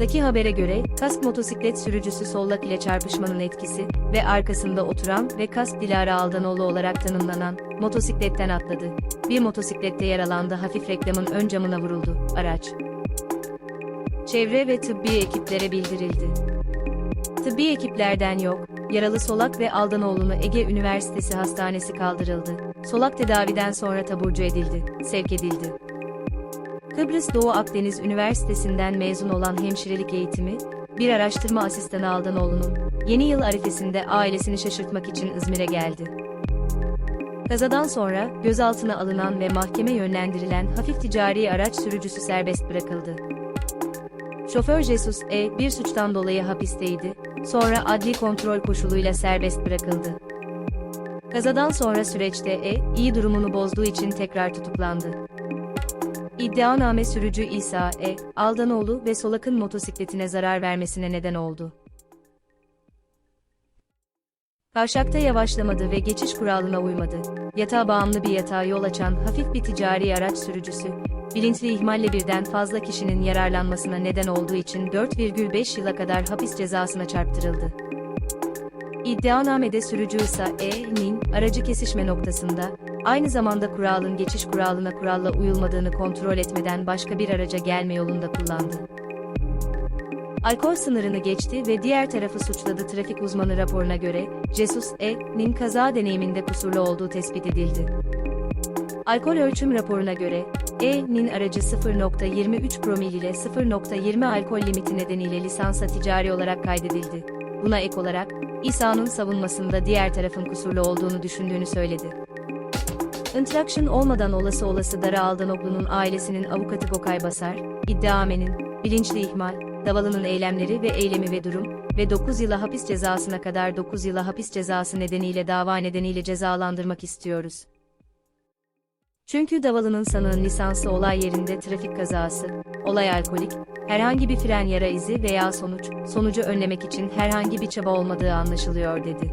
Daki habere göre, kask motosiklet sürücüsü Sollak ile çarpışmanın etkisi ve arkasında oturan ve kask Dilara Aldanoğlu olarak tanımlanan motosikletten atladı. Bir motosiklette yaralandı hafif reklamın ön camına vuruldu. Araç. Çevre ve tıbbi ekiplere bildirildi. Tıbbi ekiplerden yok, yaralı Solak ve Aldanoğlu'nu Ege Üniversitesi Hastanesi kaldırıldı. Solak tedaviden sonra taburcu edildi, sevk edildi. Kıbrıs Doğu Akdeniz Üniversitesi'nden mezun olan hemşirelik eğitimi, bir araştırma asistanı Aldanoğlu'nun, yeni yıl arifesinde ailesini şaşırtmak için İzmir'e geldi. Kazadan sonra, gözaltına alınan ve mahkeme yönlendirilen hafif ticari araç sürücüsü serbest bırakıldı. Şoför Jesus E. bir suçtan dolayı hapisteydi, sonra adli kontrol koşuluyla serbest bırakıldı. Kazadan sonra süreçte E. iyi durumunu bozduğu için tekrar tutuklandı. İddianame sürücü İsa E. Aldanoğlu ve Solak'ın motosikletine zarar vermesine neden oldu. Kavşakta yavaşlamadı ve geçiş kuralına uymadı. Yatağa bağımlı bir yatağa yol açan hafif bir ticari araç sürücüsü, bilinçli ihmalle birden fazla kişinin yararlanmasına neden olduğu için 4,5 yıla kadar hapis cezasına çarptırıldı. İddianamede sürücü ise E.'nin aracı kesişme noktasında, aynı zamanda kuralın geçiş kuralına kuralla uyulmadığını kontrol etmeden başka bir araca gelme yolunda kullandı. Alkol sınırını geçti ve diğer tarafı suçladı trafik uzmanı raporuna göre, Jesus E.'nin kaza deneyiminde kusurlu olduğu tespit edildi. Alkol ölçüm raporuna göre, E.'nin aracı 0.23 promil ile 0.20 alkol limiti nedeniyle lisansa ticari olarak kaydedildi. Buna ek olarak, İsa'nın savunmasında diğer tarafın kusurlu olduğunu düşündüğünü söyledi. Intraction olmadan olası olası Dara Aldanoglu'nun ailesinin avukatı Gokay Basar, iddiamenin, bilinçli ihmal, Davalı'nın eylemleri ve eylemi ve durum ve 9 yıla hapis cezasına kadar 9 yıla hapis cezası nedeniyle dava nedeniyle cezalandırmak istiyoruz. Çünkü Davalı'nın sanığın lisansı olay yerinde trafik kazası, olay alkolik, herhangi bir fren yara izi veya sonuç, sonucu önlemek için herhangi bir çaba olmadığı anlaşılıyor dedi.